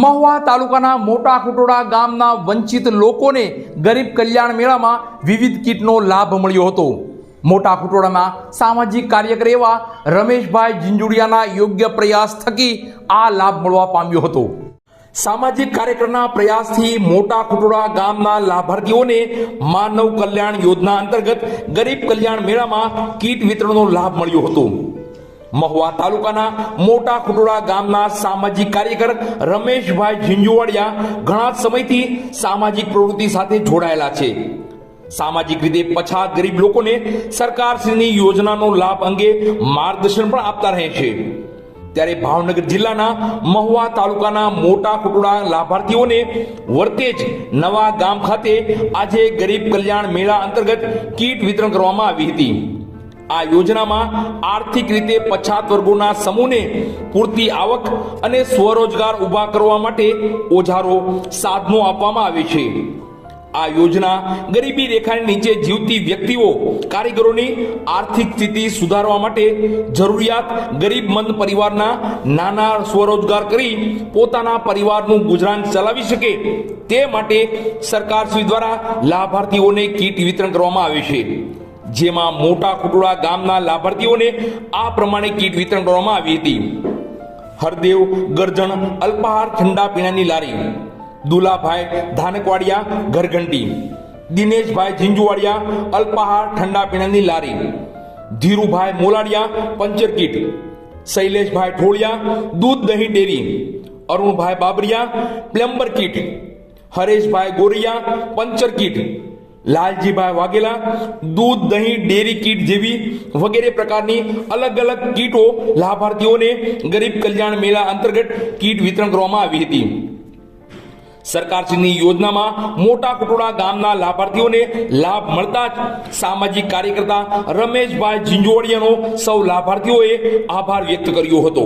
મહુવા તાલુકાના મોટા ખુટોડા ગામના વંચિત લોકોને ગરીબ કલ્યાણ મેળામાં વિવિધ કીટનો લાભ મળ્યો હતો. મોટા ખુટોડાના સામાજિક કાર્યકર એવા રમેશભાઈ જીંજુડિયાના યોગ્ય પ્રયાસ થકી આ લાભ મળવા પામ્યો હતો. સામાજિક કાર્યક્રમના પ્રયાસથી મોટા ખુટોડા ગામના લાભાર્થીઓને માનવ કલ્યાણ યોજના અંતર્ગત ગરીબ કલ્યાણ મેળામાં કીટ વિતરણનો લાભ મળ્યો હતો. મહુવા તાલુકાના મોટા ખુટોડા ગામના સામાજિક કાર્યકર રમેશભાઈ ઝીંઝુવાડિયા ઘણા સમયથી સામાજિક પ્રવૃત્તિ સાથે જોડાયેલા છે. સામાજિક રીતે પછાત ગરીબ લોકોને સરકારશ્રીની યોજનાનો લાભ અંગે માર્ગદર્શન પણ આપતા રહે છે. ત્યારે ભાવનગર જિલ્લાના મહુવા તાલુકાના મોટા કુટુડા લાભાર્થીઓને વર્તેજ નવા ગામ ખાતે આજે ગરીબ કલ્યાણ મેળા અંતર્ગત કીટ વિતરણ કરવામાં આવી હતી. આ યોજનામાં આર્થિક રીતે પછાત વર્ગોના સમૂહને પૂરતી આવક અને સ્વરોજગાર ઊભા કરવા માટે ઓજારો સાધનો આપવામાં આવે છે. આ યોજના ગરીબી રેખાની નીચે જીવતી વ્યક્તિઓ કારીગરોની આર્થિક સ્થિતિ સુધારવા માટે જરૂરિયાત ગરીબમંદ પરિવારના નાના સ્વરોજગાર કરી પોતાના પરિવારનું ગુજરાન ચલાવી શકે તે માટે સરકારશ્રી દ્વારા લાભાર્થીઓને કીટ વિતરણ કરવામાં આવે છે. જેમાં મોટા કુટુડા ગામના લાભાર્થીઓને આ પ્રમાણે કીટ વિતરણ કરવામાં આવી હતી. હરદેવ, ગરજણ, અલ્પાહાર ઠંડા પીણાની લારી, દુલાભાઈ ધાનકવાડિયા, ઘરઘંટી, દિનેશભાઈ ઝીંઝુવાડિયા, અલ્પાહાર ઠંડા પીણાની લારી, ધીરુભાઈ મોલાડિયા, પંચર કીટ, શૈલેષભાઈ ઠોળિયા દૂધ દહીં dairy, Arunbhai Babariya, plumber kit, Hareshbhai Goriya, puncture kit Laljibhai Vaghela, દૂધ, દહીં, ડેરી કીટ જેવી વગેરે પ્રકારની અલગ અલગ કીટો લાભાર્થીઓને ગરીબ કલ્યાણ મેળા અંતર્ગત કીટ વિતરણ કરવામાં આવી હતી. સરકારશ્રીની યોજનામાં મોટા કુટોડા ગામના લાભાર્થીઓને લાભ મળતા જ સામાજિક કાર્યકર્તા રમેશભાઈ ઝીંઝોડિયાનો સૌ લાભાર્થીઓએ આભાર વ્યક્ત કર્યો હતો.